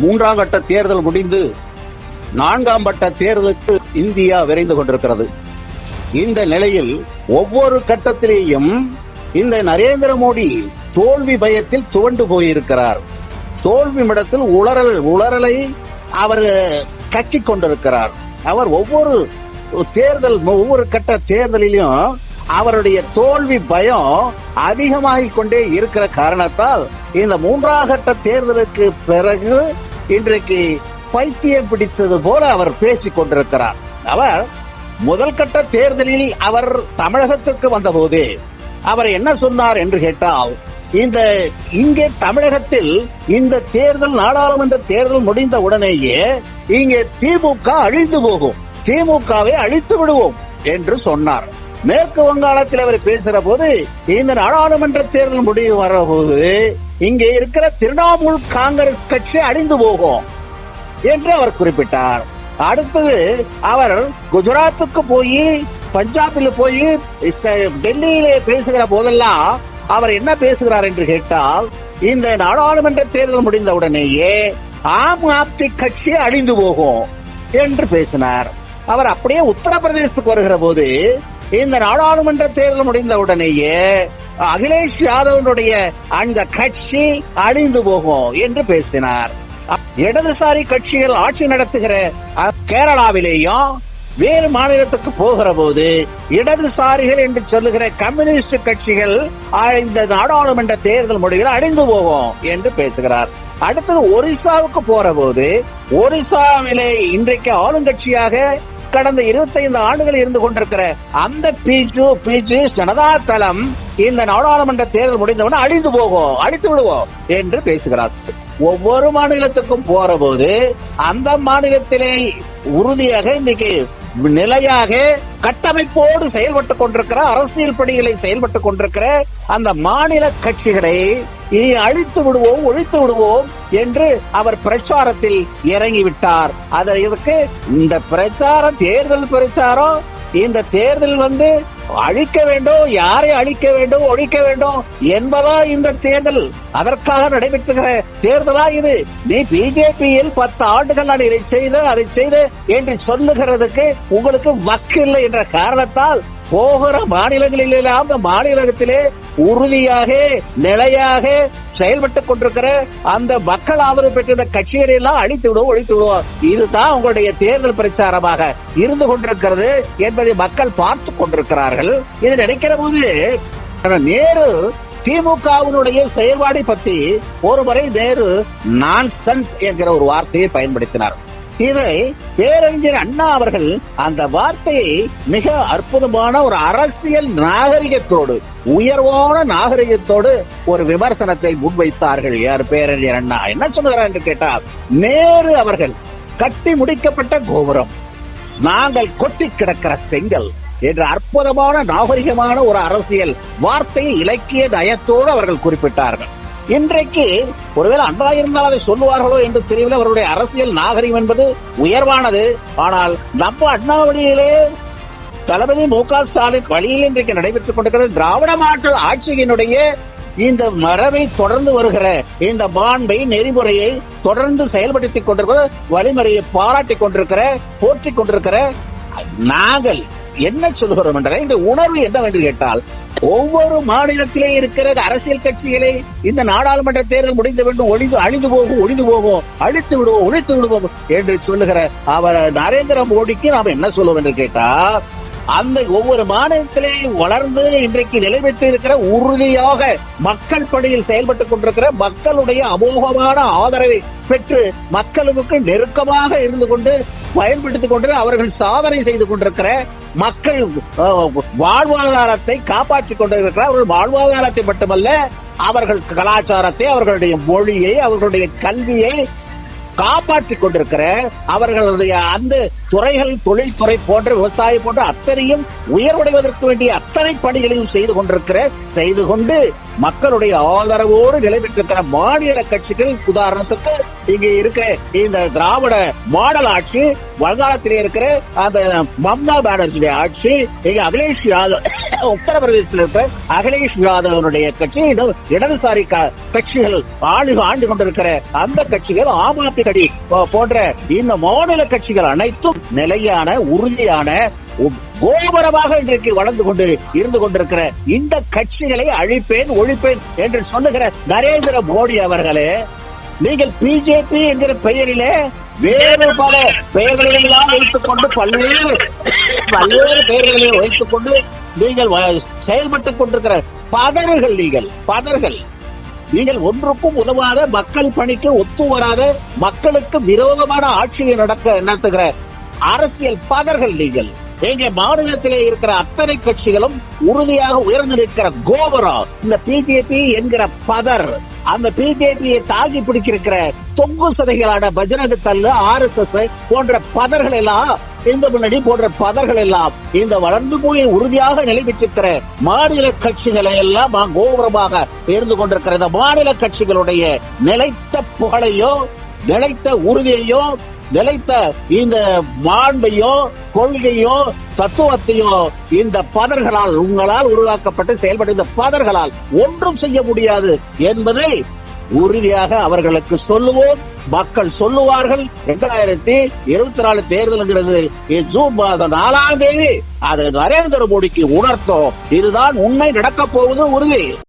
மூன்றாம் கட்ட தேர்தல் முடிந்து நான்காம் கட்ட தேர்தலுக்கு இந்தியா விரைந்து கொண்டிருக்கிறது. இந்த நிலையில் ஒவ்வொரு கட்டத்திலேயும் இந்த நரேந்திர மோடி தோல்வி பயத்தில் துவண்டு போயிருக்கிறார். தோல்வி மிடத்தில் உளறல் உளறலை அவர் கக்கி கொண்டிருக்கிறார். அவர் ஒவ்வொரு தேர்தல் ஒவ்வொரு கட்ட தேர்தலிலும் அவருடைய தோல்வி பயம் அதிகமாகிக் கொண்டே இருக்கிற காரணத்தால் இந்த மூன்றாம் கட்ட தேர்தலுக்கு பிறகு இன்றைக்கு பைத்தியம் பிடித்தது போல அவர் பேசிக் கொண்டிருக்கிறார். அவர் முதல் கட்ட தேர்தலில் அவர் தமிழகத்திற்கு வந்தபோது அவர் என்ன சொன்னார் என்று கேட்டால் இந்த இங்கே தமிழகத்தில் இந்த தேர்தல் நாடாளுமன்ற தேர்தல் முடிந்த உடனேயே இங்கே திமுக அழிந்து போகும் திமுகவை அழித்து விடுவோம் என்று சொன்னார். மேற்கு வங்காளத்தில் அவர் பேசுற போது இந்த நாடாளுமன்ற தேர்தல் முடிவு வரபோது இங்கே இருக்கிற திரிணாமுல் காங்கிரஸ் கட்சி அழிந்து போகும் என்று அவர் குறிப்பிட்டார். அடுத்தது அவர் குஜராத்துக்கு போய் பஞ்சாபில் போய் ச- டெல்லியிலே பேசுகிற போதெல்லாம் அவர் என்ன பேசுகிறார் என்று கேட்டால் இந்த நாடாளுமன்ற தேர்தல் முடிந்த உடனேயே ஆம் ஆப்தி கட்சி அழிந்து போகும் என்று பேசினார். அவர் அப்படியே உத்தரப்பிரதேசத்துக்கு வருகிற போது இந்த நாடாளுமன்ற தேர்தல் முடிந்த உடனேயே அகிலேஷ் யாதவனுடைய அந்த கட்சி அழிந்து போகும் என்று பேசினார். இடதுசாரி கட்சிகள் ஆட்சி நடத்துகிற கேரளாவிலேயும் வேறு மாநிலத்துக்கு போகிற போது இடதுசாரிகள் என்று சொல்லுகிற கம்யூனிஸ்ட் கட்சிகள் இந்த நாடாளுமன்ற தேர்தல் முடிவில் அழிந்து போகும் என்று பேசுகிறார். அடுத்தது ஒரிசாவுக்கு போற போது ஒரிசாவிலே இன்றைக்கு ஆளுங்கட்சியாக கடந்த 25 ஆண்டுகள் இருந்து கொண்டிருக்கிற அந்த பிஜு பிஜு ஜனதா தளம் இந்த நாடாளுமன்ற தேர்தல் முடிந்தவுடன் அழிந்து போகும் அழித்து விடுவோம் என்று பேசுகிறார். ஒவ்வொரு மாநிலத்துக்கும் போற போது அந்த மாநிலத்திலே உறுதியாக இன்னைக்கு நிலையாக கட்டமைப்போடு செயல்பட்டுக் கொண்டிருக்கிற அரசியல் பணிகளை செயல்பட்டுக் கொண்டிருக்கிற அந்த மாநில கட்சிகளை இனி அழித்து விடுவோம் ஒழித்து விடுவோம் என்று அவர் பிரச்சாரத்தில் இறங்கிவிட்டார். அதற்கு இந்த பிரச்சாரம் தேர்தல் பிரச்சாரம் இந்த தேர்தல் வந்து அழிக்க வேண்டும் யாரை அழிக்க வேண்டும் ஒழிக்க வேண்டும் என்பதா இந்த தேர்தல் அதற்காக நடைபெற்றுகிற தேர்தலா இது. நீ பிஜேபியில் பத்து ஆண்டுகள் நான் இதை செய்து அதை செய்து என்று சொல்லுகிறதுக்கு உங்களுக்கு வக்கு இல்லை என்ற காரணத்தால் போகிற மாநிலங்களிலெல்லாம் அந்த மாநிலத்திலே உறுதியாக நிலையாக செயல்பட்டுக் கொண்டிருக்கிற அந்த மக்கள் ஆதரவு பெற்ற கட்சிகளை எல்லாம் அழித்து விடுவோம் ஒழித்து விடுவோம். இதுதான் உங்களுடைய தேர்தல் பிரச்சாரமாக இருந்து கொண்டிருக்கிறது என்பதை மக்கள் பார்த்து கொண்டிருக்கிறார்கள். இது நினைக்கிற போது நேரு திமுகவினுடைய செயல்பாடை பத்தி ஒருமுறை நேரு நான்சென்ஸ் என்கிற ஒரு வார்த்தையை பயன்படுத்தினார். இதை பேரறிஞர் அண்ணா அவர்கள் அந்த வார்த்தையை மிக அற்புதமான ஒரு அரசியல் நாகரிகத்தோடு உயர்வான நாகரிகத்தோடு ஒரு விமர்சனத்தை முன்வைத்தார்கள். யார் பேரறிஞர் அண்ணா? என்ன சொல்லுகிறார் என்று கேட்டால் நேரு அவர்கள் கட்டி முடிக்கப்பட்ட கோபுரம் நாங்கள் கொட்டி கிடக்கிற செங்கல் என்ற அற்புதமான நாகரிகமான ஒரு அரசியல் வார்த்தையை இலக்கிய நயத்தோடு அவர்கள் குறிப்பிட்டார்கள். இன்றைக்கு ஒருவேளை அண்ணா இருந்தால் அதை சொல்லுவார்களோ என்று தெரியவில்லை. அவருடைய அரசியல் நாகரிகம் என்பது உயர்வானது. ஆனால் நம்ம அண்ணா வழியிலே தளபதி மு க ஸ்டாலின் வழியில் இன்றைக்கு நடைபெற்றுக் கொண்டிருக்கிறது. திராவிட மாற்றல் ஆட்சியினுடைய இந்த மரபை தொடர்ந்து வருகிற இந்த மாண்பை நெறிமுறையை தொடர்ந்து செயல்படுத்திக் கொண்டிருக்கிற வழிமுறையை பாராட்டிக் கொண்டிருக்கிற போற்றிக் கொண்டிருக்கிற நாங்கள் என்ன சொல்லுகிறோம் என்றால் இந்த உணர்வு என்னவென்று கேட்டால் ஒவ்வொரு மாநிலத்திலே இருக்கிற அரசியல் கட்சிகளை இந்த நாடாளுமன்ற தேர்தல் முடிந்த வேண்டும் ஒழிந்து அழிந்து போகும் ஒழிந்து போகும் அழித்து விடுவோம் ஒழித்து விடுவோம் என்று சொல்லுகிற அவர் நரேந்திர மோடிக்கு நாம் என்ன சொல்லுவோம் என்று கேட்டா அந்த ஒவ்வொரு மாநிலத்திலே வளர்ந்து இன்றைக்கு நிலை பெற்று இருக்கிற உறுதியாக மக்கள் பணியில் செயல்பட்டுக் கொண்டிருக்கிற மக்களுடைய அமோகமான ஆதரவை பெற்று மக்களுக்கு நெருக்கமாக இருந்து கொண்டு பயன்படுத்திக் கொண்டு அவர்கள் சாதனை செய்து கொண்டிருக்கிற மக்கள் வாழ்வாதாரத்தை காப்பாற்றிக் கொண்டிருக்கிறார். அவர்கள் வாழ்வாதாரத்தை மட்டுமல்ல அவர்கள் கலாச்சாரத்தை அவர்களுடைய மொழியை அவர்களுடைய கல்வியை காப்பாற்றிக் கொண்டிருக்கிற அவர்களுடைய அந்த துறைகள் தொழில்துறை போன்ற விவசாயம் போன்ற அத்தனையும் உயர்வடைவதற்கு வேண்டிய அத்தனை பணிகளையும் செய்து கொண்டிருக்கிற செய்து கொண்டு மக்களுடைய ஆதரவோடு நிலை பெற்றிருக்கிற மாநில கட்சிகள் உதாரணத்துக்கு இங்க இருக்கிற இந்த திராவிட மாடல் ஆட்சி வங்காளத்தில் இருக்கிற அந்த மம்தா பானர்ஜியுடைய ஆட்சி இங்க அகிலேஷ் யாதவ் உத்தரப்பிரதேசத்தில் இருக்கிற அகிலேஷ் யாதவனுடைய கட்சி இடதுசாரி க- கட்சிகள் ஆளு ஆண்டு கொண்டிருக்கிற அந்த கட்சிகள் ஆம் ஆத்மி கட்சி போ- போன்ற இந்த மாநில கட்சிகள் அனைத்தும் நிலையான உறுதியான கோபுரமாக இன்றைக்கு வளர்ந்து கொண்டு இருந்து கொண்டிருக்கிற இந்த கட்சிகளை அழிப்பேன் ஒழிப்பேன் என்று சொல்லுகிற நரேந்திர மோடி அவர்களே நீங்கள் பிஜேபி என்கிற பெயரிலே வேறு பல பெயர்களெல்லாம் வைத்துக் கொண்டு பல்வேறு பல்வேறு பெயர்களை வைத்துக் கொண்டு நீங்கள் வ- செயல்பட்டுக் கொண்டிருக்கிற பதர்கள் நீங்கள் பதர்கள் நீங்கள் ஒன்றுக்கும் உதவாத மக்கள் பணிக்கு ஒத்து வராத மக்களுக்கு விரோதமான ஆட்சியை நடக்க நடத்துகிற அரசியல் பதர்கள் நீங்கள். எங்க மாநிலத்திலே இருக்கிற அத்தனை கட்சிகளும் உறுதியாக உயர்ந்து நிற்கிற கோபுரம் இந்த பிஜேபி என்கிற பதர். அந்த பிஜேபியை தாங்கி பிடிக்கிற தொங்கு சதைகளான பஜரங்க தள்ளு ஆர் எஸ் எஸ் போன்ற பதர்கள் எல்லாம் இந்த முன்னணி போன்ற பதர்கள் எல்லாம் இந்த வளர்ந்து போய் உறுதியாக நிலை பெற்றிருக்கிற மாநில கட்சிகளை எல்லாம் கோபுரமாக இருந்து கொண்டிருக்கிற இந்த மாநில கட்சிகளுடைய நிலைத்த புகழையோ நிலைத்த உறுதியையோ நிலைத்த இந்த மாண்பையோ கொள்கையோ தத்துவத்தையோ இந்த பதர்களால் உங்களால் உருவாக்கப்பட்டு செயல்பட்ட இந்த பதர்களால் ஒன்றும் செய்ய முடியாது என்பதை உறுதியாக அவர்களுக்கு சொல்லுவோம். மக்கள் சொல்லுவார்கள். இரண்டாயிரத்தி இருபத்தி நாலு தேர்தலுங்கிறது ஜூன் மாதம் நாலாம் தேதி. அது நரேந்திர மோடிக்கு உணர்த்தோம். இதுதான் உண்மை நடக்கப் போவது உறுதி.